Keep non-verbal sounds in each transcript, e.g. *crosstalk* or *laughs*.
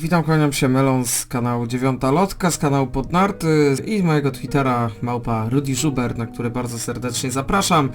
Witam, kłaniam się Melon z kanału Dziewiąta Lotka, z kanału Podnarty i mojego Twittera małpa Rudy Schubert, na który bardzo serdecznie zapraszam.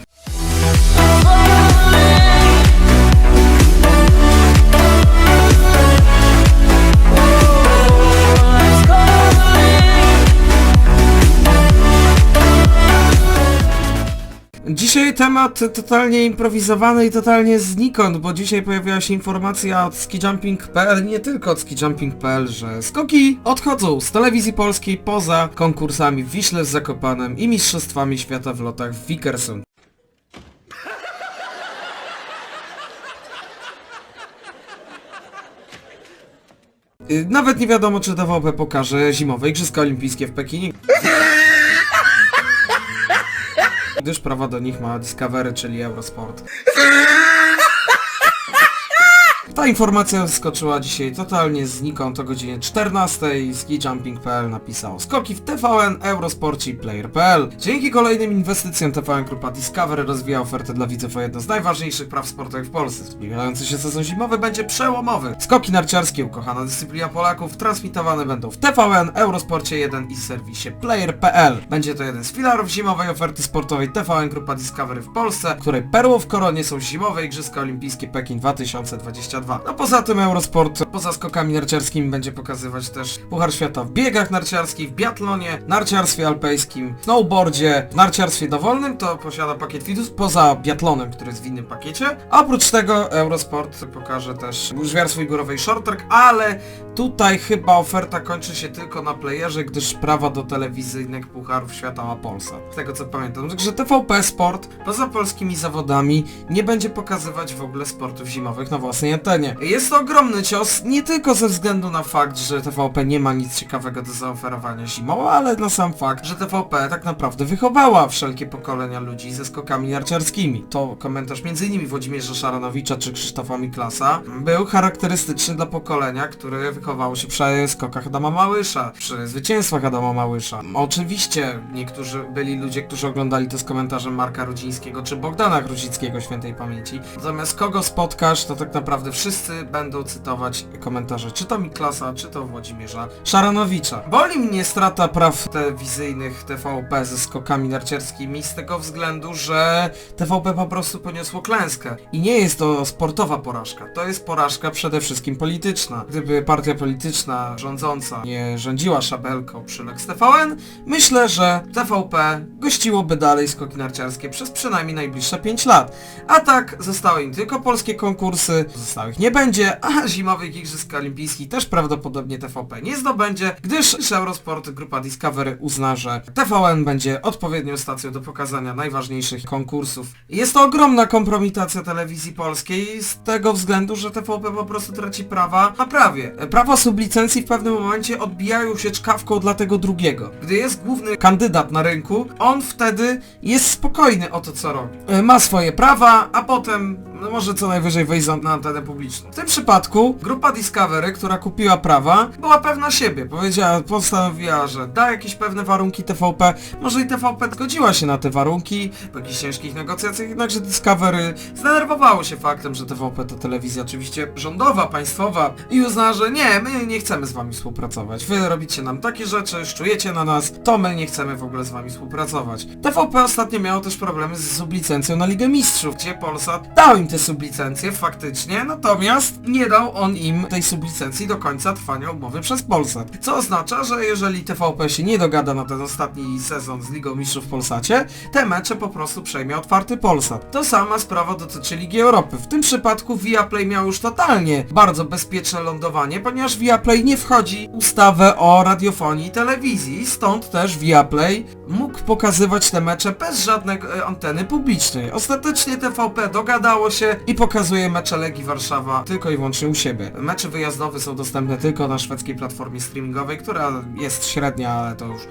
Dzisiaj temat totalnie improwizowany i totalnie znikąd, bo dzisiaj pojawiła się informacja od skijumping.pl, nie tylko od skijumping.pl, że skoki odchodzą z telewizji polskiej poza konkursami w Wiśle z Zakopanem i mistrzostwami świata w lotach w Wickersund. Y, Nawet nie wiadomo, czy TVP pokaże zimowe Igrzyska Olimpijskie w Pekinie. Gdyż prawa do nich ma Discovery, czyli Eurosport. *laughs* Ta informacja skoczyła dzisiaj totalnie znikąd o godzinie 14. Skijumping.pl napisał Skoki w TVN, Eurosporcie i Player.pl Dzięki kolejnym inwestycjom TVN Grupa Discovery rozwija ofertę dla widzów o jedno z najważniejszych praw sportowych w Polsce. Zbliżający się sezon zimowy będzie przełomowy. Skoki narciarskie, ukochana dyscyplina Polaków, transmitowane będą w TVN, Eurosporcie 1 i serwisie Player.pl. Będzie to jeden z filarów zimowej oferty sportowej TVN Grupa Discovery w Polsce, której perłą w koronie są zimowe Igrzyska Olimpijskie Pekin 2022. No poza tym Eurosport poza skokami narciarskimi będzie pokazywać też Puchar Świata w biegach narciarskich, w biatlonie, narciarstwie alpejskim, snowboardzie, w narciarstwie dowolnym to posiada pakiet Fidus poza biatlonem, który jest w innym pakiecie. Oprócz tego Eurosport pokaże też łyżwiarstwo i górowej short track, ale tutaj chyba oferta kończy się tylko na playerze, gdyż prawa do telewizyjnych Pucharów Świata ma Polsat. Z tego co pamiętam. Także TVP Sport poza polskimi zawodami nie będzie pokazywać w ogóle sportów zimowych na własnej antenie. Jest to ogromny cios, nie tylko ze względu na fakt, że TVP nie ma nic ciekawego do zaoferowania zimą, ale na sam fakt, że TVP tak naprawdę wychowała wszelkie pokolenia ludzi ze skokami narciarskimi. To komentarz m.in. Włodzimierza Szaranowicza czy Krzysztofa Miklasa był charakterystyczny dla pokolenia, które wychowało się przy skokach Adama Małysza, przy zwycięstwach Adama Małysza. Oczywiście niektórzy byli ludzie, którzy oglądali to z komentarzem Marka Rudzińskiego czy Bogdana Gruzickiego świętej pamięci. Natomiast kogo spotkasz, to tak naprawdę wszyscy będą cytować komentarze czy to Miklasa, czy to Włodzimierza Szaranowicza. Boli mnie strata praw telewizyjnych TVP ze skokami narciarskimi z tego względu, że TVP po prostu poniosło klęskę. I nie jest to sportowa porażka, to jest porażka przede wszystkim polityczna. Gdyby partia polityczna rządząca nie rządziła szabelką przy Lex TVN, myślę, że TVP gościłoby dalej skoki narciarskie przez przynajmniej najbliższe 5 lat. A tak zostały im tylko polskie konkursy, nie będzie, a zimowych Igrzysk Olimpijskich też prawdopodobnie TVP nie zdobędzie, gdyż Eurosport Grupa Discovery uzna, że TVN będzie odpowiednią stacją do pokazania najważniejszych konkursów. Jest to ogromna kompromitacja telewizji polskiej z tego względu, że TVP po prostu traci prawa na prawie. Prawa sublicencji w pewnym momencie odbijają się czkawką dla tego drugiego. Gdy jest główny kandydat na rynku, on wtedy jest spokojny o to co robi. Ma swoje prawa, a potem no może co najwyżej wejść na antenę publiczną. W tym przypadku grupa Discovery, która kupiła prawa, była pewna siebie. Powiedziała, postanowiła, że da jakieś pewne warunki TVP. Może i TVP zgodziła się na te warunki po jakichś ciężkich negocjacjach, jednakże Discovery zdenerwowało się faktem, że TVP to telewizja oczywiście rządowa, państwowa i uznała, że nie, my nie chcemy z wami współpracować. Wy robicie nam takie rzeczy, szczujecie na nas, to my nie chcemy w ogóle z wami współpracować. TVP ostatnio miało też problemy z sublicencją na Ligę Mistrzów, gdzie Polsat dał im te sublicencje faktycznie, natomiast nie dał on im tej sublicencji do końca trwania umowy przez Polsat. Co oznacza, że jeżeli TVP się nie dogada na ten ostatni sezon z Ligą Mistrzów w Polsacie, te mecze po prostu przejmie otwarty Polsat. To sama sprawa dotyczy Ligi Europy. W tym przypadku Viaplay miał już totalnie bardzo bezpieczne lądowanie, ponieważ Viaplay nie wchodzi ustawę o radiofonii i telewizji, stąd też Viaplay mógł pokazywać te mecze bez żadnej e, anteny publicznej. Ostatecznie TVP dogadało się i pokazuje mecze Legii Warszawa tylko i wyłącznie u siebie. Mecze wyjazdowe są dostępne tylko na szwedzkiej platformie streamingowej, która jest średnia, ale to już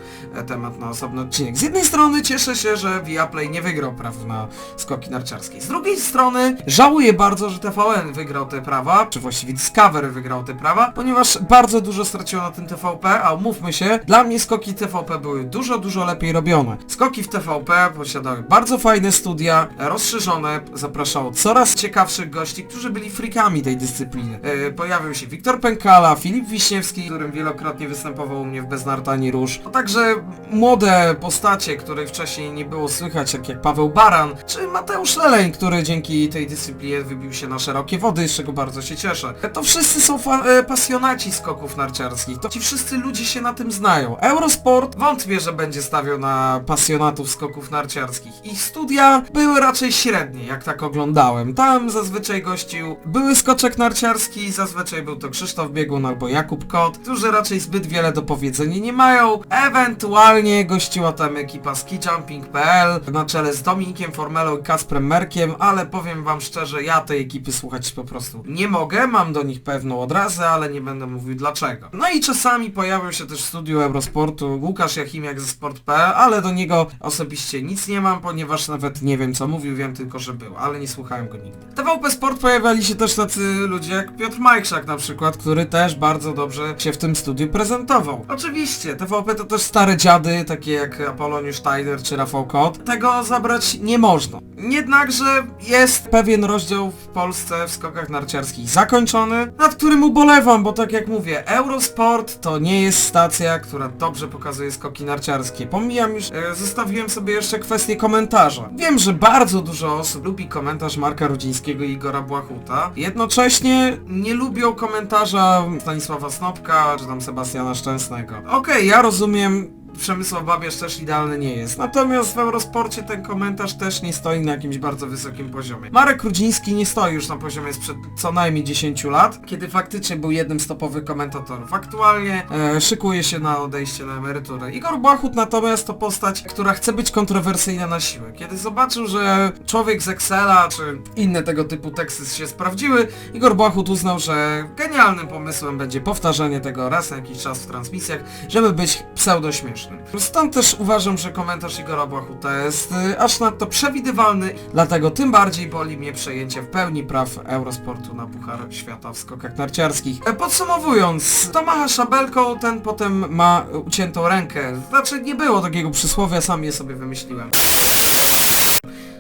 temat na osobny odcinek. Z jednej strony cieszę się, że Viaplay nie wygrał praw na skoki narciarskie. Z drugiej strony żałuję bardzo, że TVN wygrał te prawa, czy właściwie Discovery wygrał te prawa, ponieważ bardzo dużo straciło na tym TVP, a umówmy się, dla mnie skoki TVP były dużo, dużo lepiej robione. Skoki w TVP posiadały bardzo fajne studia, rozszerzone, zapraszało coraz coraz ciekawszych gości, którzy byli frikami tej dyscypliny. E, pojawił się Wiktor Pękala, Filip Wiśniewski, którym wielokrotnie występował u mnie w Bez Narta ani Róż. A także młode postacie, których wcześniej nie było słychać, tak jak Paweł Baran, czy Mateusz Leleń, który dzięki tej dyscyplinie wybił się na szerokie wody, z czego bardzo się cieszę. To wszyscy są e, pasjonaci skoków narciarskich, to ci wszyscy ludzie się na tym znają. Eurosport wątpię, że będzie stawiał na pasjonatów skoków narciarskich. Ich studia były raczej średnie, jak tak oglądałem. Tam zazwyczaj gościł były skoczek narciarski, zazwyczaj był to Krzysztof Biegun albo Jakub Kot, którzy raczej zbyt wiele do powiedzenia nie mają. Ewentualnie gościła tam ekipa skijumping.pl na czele z Dominikiem Formelą i Kasprem Merkiem, ale powiem wam szczerze, ja tej ekipy słuchać po prostu nie mogę, mam do nich pewną odrazę, ale nie będę mówił dlaczego. No i czasami pojawiał się też w studiu Eurosportu Łukasz Jachimiak ze Sport.pl, ale do niego osobiście nic nie mam, ponieważ nawet nie wiem co mówił, wiem tylko, że był, ale nie słuchałem go nigdy. W TVP Sport pojawiali się też tacy ludzie jak Piotr Majkszak na przykład, który też bardzo dobrze się w tym studiu prezentował. Oczywiście, TVP to też stare dziady, takie jak Apoloniusz Steiner czy Rafał Kot. Tego zabrać nie można. Jednakże jest pewien rozdział w Polsce w skokach narciarskich zakończony, nad którym ubolewam, bo tak jak mówię, Eurosport to nie jest stacja, która dobrze pokazuje skoki narciarskie. Pomijam już, e, zostawiłem sobie jeszcze kwestię komentarza. Wiem, że bardzo dużo osób lubi komentarz Marka Rudzińskiego i Igora Błachuta. Jednocześnie nie lubią komentarza Stanisława Snopka czy tam Sebastiana Szczęsnego. Okej, ja rozumiem Przemysław Babierz też idealny nie jest. Natomiast w Eurosporcie ten komentarz też nie stoi na jakimś bardzo wysokim poziomie. Marek Rudziński nie stoi już na poziomie sprzed co najmniej 10 lat, kiedy faktycznie był jednym z topowych komentatorów. Aktualnie e, szykuje się na odejście na emeryturę. Igor Błachut natomiast to postać, która chce być kontrowersyjna na siłę. Kiedy zobaczył, że człowiek z Excela czy inne tego typu teksty się sprawdziły, Igor Błachut uznał, że genialnym pomysłem będzie powtarzanie tego raz na jakiś czas w transmisjach, żeby być pseudośmiesznym. Stąd też uważam, że komentarz Igora Błachuta jest y, aż nadto przewidywalny, dlatego tym bardziej boli mnie przejęcie w pełni praw Eurosportu na Puchar Świata w skokach narciarskich. E, Podsumowując, to macha szabelką, ten potem ma uciętą rękę. Znaczy nie było takiego przysłowia, sam je sobie wymyśliłem.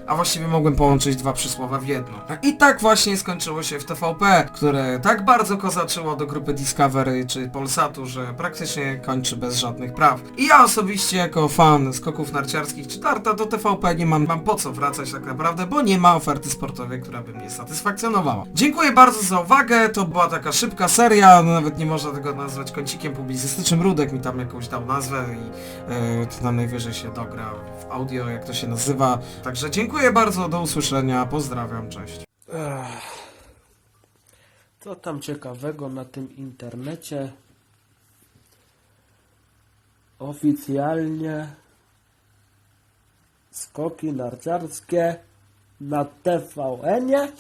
A właściwie mogłem połączyć dwa przysłowa w jedno. I tak właśnie skończyło się w TVP, które tak bardzo kozaczyło do grupy Discovery czy Polsatu, że praktycznie kończy bez żadnych praw. I ja osobiście jako fan skoków narciarskich czy tarta do TVP nie mam, mam po co wracać tak naprawdę, bo nie ma oferty sportowej, która by mnie satysfakcjonowała. Dziękuję bardzo za uwagę, to była taka szybka seria, no nawet nie można tego nazwać kącikiem publicystycznym, Rudek mi tam jakąś dał nazwę i e, to tam najwyżej się dogra w audio, jak to się nazywa. Także dziękuję bardzo, do usłyszenia, pozdrawiam, cześć. Ech. Co tam ciekawego na tym internecie? Oficjalnie skoki narciarskie na TVN-ie